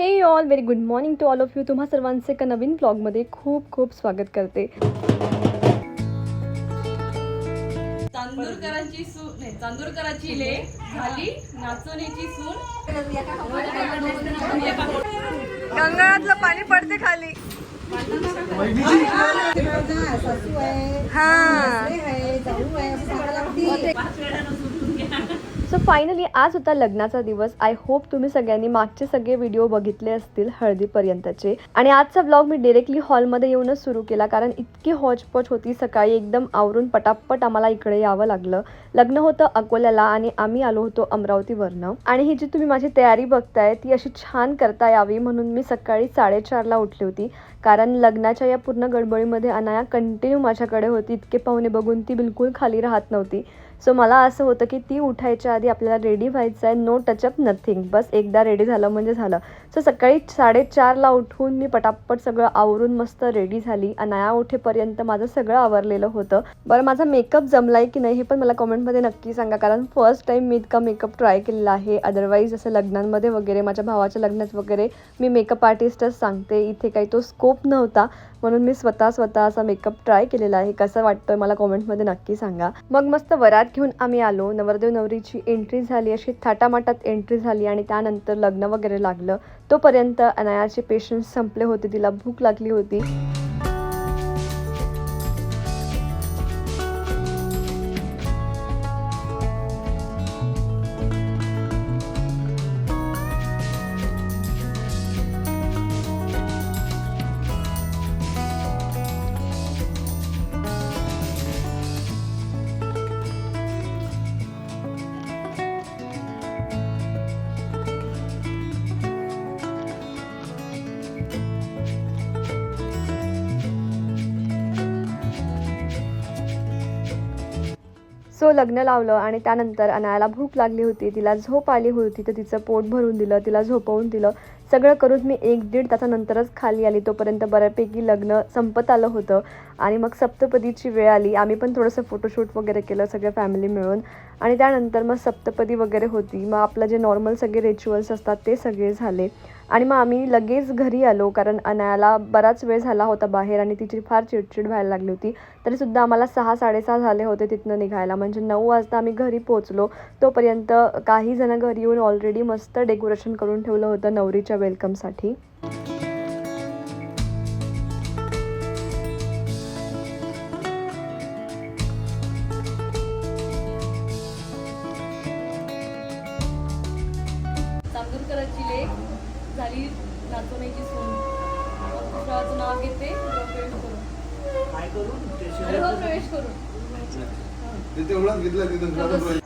Hey all very good morning to all of you तुम्हा सर्वांचे एका नवीन ब्लॉगमध्ये खूप खूप स्वागत करते. चांदूरकरांची सून नाही चांदूरकराची ले झाली नाचवण्याची सून. गंगाळातलं पाणी पडते खाली. हा. फायनली आज होता लग्नाचा दिवस. आय होप तुम्ही सगळ्यांनी मागचे सगळे व्हिडिओ बघितले असतील हळदीपर्यंतचे. आणि आजचा ब्लॉग मी डिरेक्टली हॉलमध्ये येऊनच सुरू केला कारण इतकी हॉचपॉच होती. सकाळी एकदम आवरून पटापट आम्हाला इकडे यावं लागलं. लग्न होतं अकोल्याला आणि आम्ही आलो होतो अमरावतीवरनं. आणि ही जी तुम्ही माझी तयारी बघताय ती अशी छान करता यावी म्हणून मी सकाळी साडेचारला उठली होती. कारण लग्नाच्या या पूर्ण गडबडीमध्ये अनाया कंटिन्यू माझ्याकडे होती. इतके पाहुणे बघून ती बिलकुल खाली राहत नव्हती. सो मला असं होतं की ती उठायच्या आधी आपल्याला रेडी व्हायचं आहे. नो टचअप नथिंग बस एकदा रेडी झालं म्हणजे झालं. सो सकाळी साडेचारला उठून मी पटापट सगळं आवरून मस्त रेडी झाली. अनाया उठेपर्यंत माझं सगळं आवरलेलं होतं. बरं माझा मेकअप जमलाय की नाही हे पण मला कमेंटमध्ये नक्की सांगा. कारण फर्स्ट टाईम मी इतका मेकअप ट्राय केलेला आहे. अदरवाईज असं लग्नांमध्ये वगैरे माझ्या भावाच्या लग्नात वगैरे मी मेकअप आर्टिस्टच सांगते. इथे काही तो स्कोप नव्हता. म्हणून मी स्वतः स्वतः असा मेकअप ट्राय केलेला आहे. कसं वाटतं मला कॉमेंटमध्ये नक्की सांगा. मग मस्त वरात घेऊन आम्ही आलो. नवरदेव नवरीची एंट्री झाली अशी थाटामाटात एंट्री झाली आणि त्यानंतर लग्न वगैरे लागलं. तोपर्यंत अनायाचे पेशन्स संपले होते तिला भूक लागली होती. सो लग्न लावलं आणि त्यानंतर अनायाला भूक लागली होती तिला झोप आली होती तर तिचं पोट भरून दिलं तिला झोपवून दिलं. सगळं करून मी एक दीड तासानंतरच खाली आली तोपर्यंत बऱ्यापैकी लग्न संपत आलं होतं. आणि मग सप्तपदीची वेळ आली. आम्ही पण थोडंसं फोटोशूट वगैरे केलं सगळ्या फॅमिली मिळून. आणि त्यानंतर मग सप्तपदी वगैरे होती. मग आपलं जे नॉर्मल सगळे रिच्युअल्स असतात ते सगळे झाले. आणि मग आम्ही लगेच घरी आलो कारण अनायाला बराच वेळ झाला होता बाहेर आणि तिची फार चिडचिड व्हायला लागली होती. तरीसुद्धा आम्हाला सहा साडेसहा झाले होते तिथनं निघायला. म्हणजे नऊ वाजता आम्ही घरी पोचलो तोपर्यंत काही जण घरी येऊन ऑलरेडी मस्त डेकोरेशन करून ठेवलं होतं नवरीच्या वेलकमसाठी पुष्पाचं नाव घेते गृहप्रवेश करून काय करू? गृहप्रवेश करून तिथे एवढाच घेतला तिथं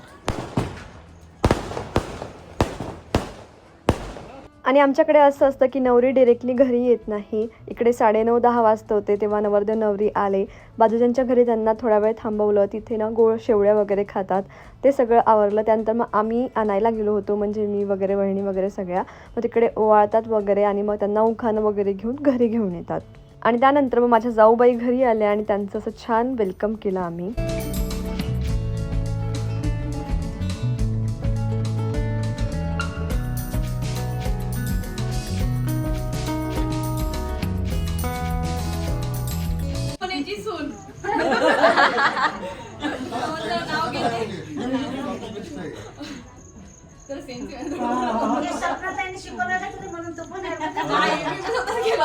आणि आमच्याकडे असं असतं की नवरी डिरेक्टली घरी येत नाही. इकडे साडेनऊ दहा वाजता होते तेव्हा नवरदेव नवरी आले. बाजूच्यांच्या घरी त्यांना थोडा वेळ थांबवलं. तिथे ना गोळ शेवळ्या वगैरे खातात. ते सगळं आवरलं. त्यानंतर मग आम्ही आणायला गेलो होतो म्हणजे मी वगैरे वहिणी वगैरे सगळ्या. मग तिकडे ओवाळतात वगैरे आणि मग त्यांना उखाणं वगैरे घेऊन घरी घेऊन येतात. आणि त्यानंतर मग माझ्या जाऊबाई घरी आल्या आणि त्यांचं असं छान वेलकम केलं आम्ही.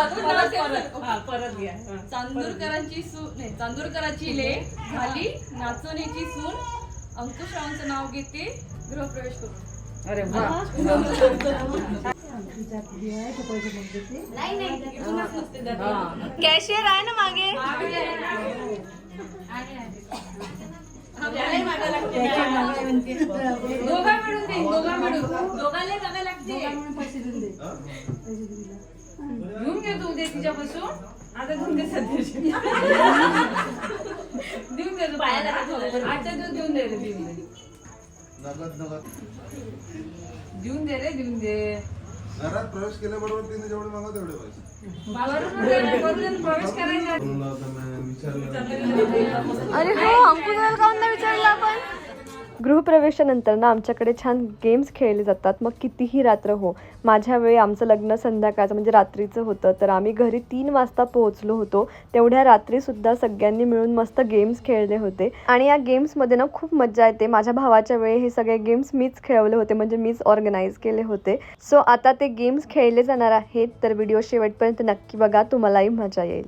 परत. घ्या. चांदूरकरांची सून नाही चांदूरकराची ले झाली नाचवण्याची सून. अंकुशरावांचं नाव घेते गृहप्रवेश करून. अरे वा. इथूनच नसते दादा. कॅशियर आहे ना मागे. दोघा मिळून दे दोघा मिळून. दोघाले लागते. घेऊन घे तू दे तिच्यापासून आता घेऊन दे सध्याची देऊन दे पायाला आजच्या दिवस देऊन दे रे देऊन दे नगद नगद देऊन दे रे देऊन दे घरात प्रवेश केल्याबरोबर तिने जेवढे मागव तेवढे पैसे प्रवेश करायचा विचारलं अरे हो अंकुल काऊन नाही विचारलं आपण गृहप्रवेशानंतर ना आमच्याकडे छान गेम्स खेळले जातात. मग कितीही रात्र हो माझ्या वेळी आमचं लग्न संध्याकाळचं म्हणजे रात्रीचं होतं. तर आम्ही घरी तीन वाजता पोहोचलो होतो. तेवढ्या रात्रीसुद्धा सगळ्यांनी मिळून मस्त गेम्स खेळले होते. आणि या गेम्समध्ये ना खूप मजा येते. माझ्या भावाच्या वेळी हे सगळे गेम्स मीच खेळवले होते. म्हणजे मीच ऑर्गनाईज केले होते. सो आता ते गेम्स खेळले जाणार आहेत. तर व्हिडिओ शेवटपर्यंत नक्की बघा. तुम्हालाही मजा येईल.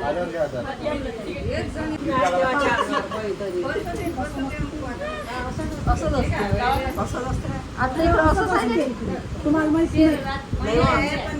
आधार घ्या आधार असत चांगली असंच आहे, तुम्हाला माहिती करून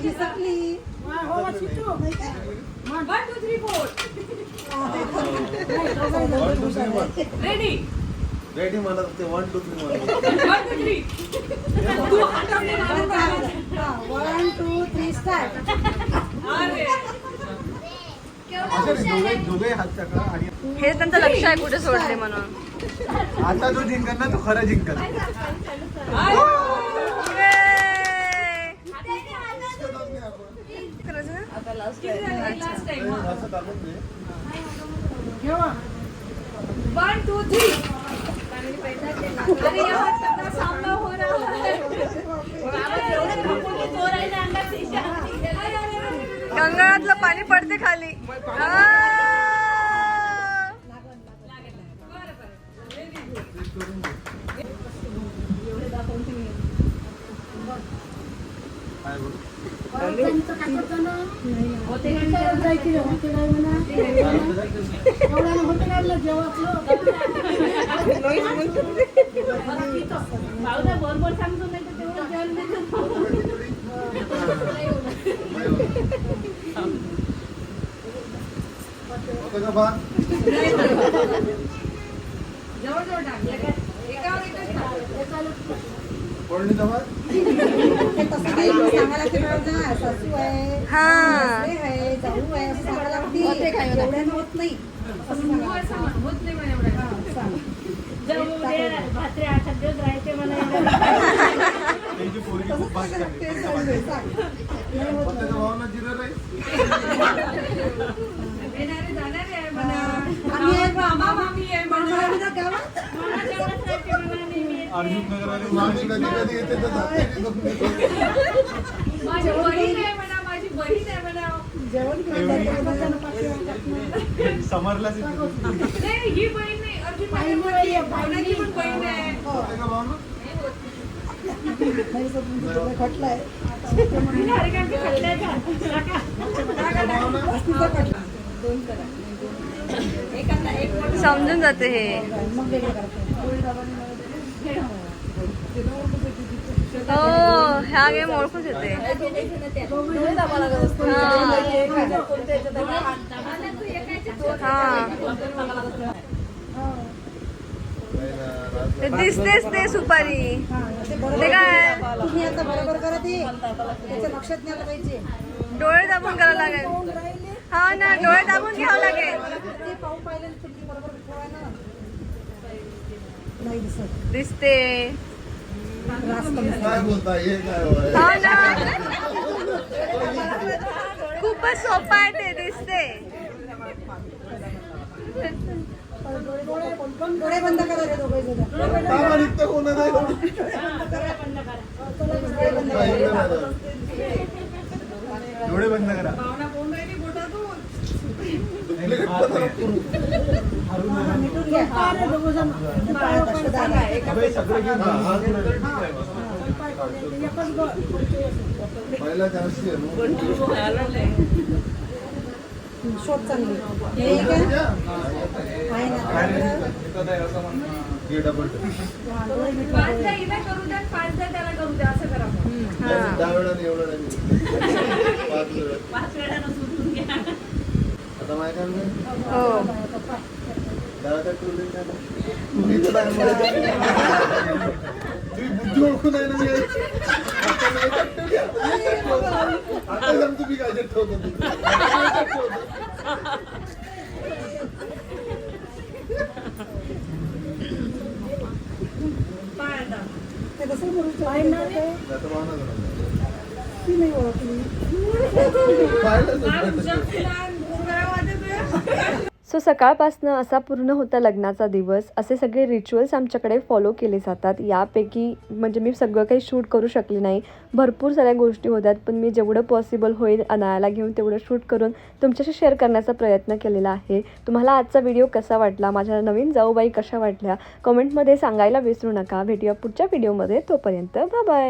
One, two, three, one. Ready Ready? म्हणत होते one two three. One. Two three. तू मारून पाहिजे. One two three start. अरे. असे दोघे दोघे हात टाका आणि हे त्यांचं लक्ष आहे कुठे सोडले म्हणून. आता जो जिंकल ना तो खरा जिंकल लास्ट टाइम असं टाकून दे. वन टू थ्री अरे यहाँ तगड़ा सामना हो रहा है गंगाळातलं पाणी पडते खाली. जवळ जवळ टाक एकावर एकच टाक ना सासू आहे सासरे आहे जाऊ आहे असं सांगायला लागते एवढ्यानं होत नाही असं होत नाही म्हणे एवढं हा, सांग. त्यांची पोरगी खूप तसंच भात सांगायला खाते. लागते, सांग, सांग. नाही होत त्याच्या भावांना जिरं राईस? येणारे जाणारे आहे म्हणा आम्ही आहे बा, मामा मामी आहे मामा म्हणा आहे ना गावात कधी कधी येते तर जाते नाही तर माझी बहीण आहे म्हणा माझी बहीण आहे म्हणा. जेवण केलं जातं, मुलांना पाठीवर समरलाच येते. नाही ही बहीण नाही अर्जुन भावनाची पण बहीण आहे. खटलंय. समजून जाते हे. हो ह्या गेम ओळखूच येते. हा. हा. ते दिसतेच ते सुपारी. ते काय? तुम्ही आता बरोबर करा ते. त्याच्या लक्षात नाही पाहिजे. डोळे दाबून करावं लागेल. हा ना डोळे दाबून घ्यावं लागेल. दिसत. खूपच सोपा आहे ते दिसते डोळे बंद करा रे दोघे कोण? नाही, इकडे नाही डोळे बंद करा पहिला मग. शोध चांगली पाच. दहा वेळा एवढं नाही पाच वेळा पाच वेळानं सुटून घ्या आता माझ्या हो तुम्ही बुद्धी ओळखून आहे ना मी आता मी याच्यात ठेवली. आता याच्यात ठेवतो. आता सांगतो मी काय ठेवतो ते. आता याच्यात ठेवतो. ते कसं करू शकतो? आता वाहनं जरा. ती नाही ओळखली पाहिलंच नाही. सो सकाळपासनं असा पूर्ण होता लग्नाचा दिवस. असे सगळे रिच्युअल्स आमच्याकडे फॉलो केले जातात. यापैकी म्हणजे मी सगळं काही शूट करू शकले नाही. भरपूर साऱ्या गोष्टी होतात पण मी जेवढं पॉसिबल होईल अनायाला घेऊन तेवढं शूट करून तुमच्याशी शेअर करण्याचा प्रयत्न केलेला आहे. तुम्हाला आजचा व्हिडिओ कसा वाटला? माझ्या नवीन जाऊबाई कशा वाटल्या? कमेंटमध्ये सांगायला विसरू नका. भेटूया पुढच्या व्हिडिओमध्ये तोपर्यंत बाय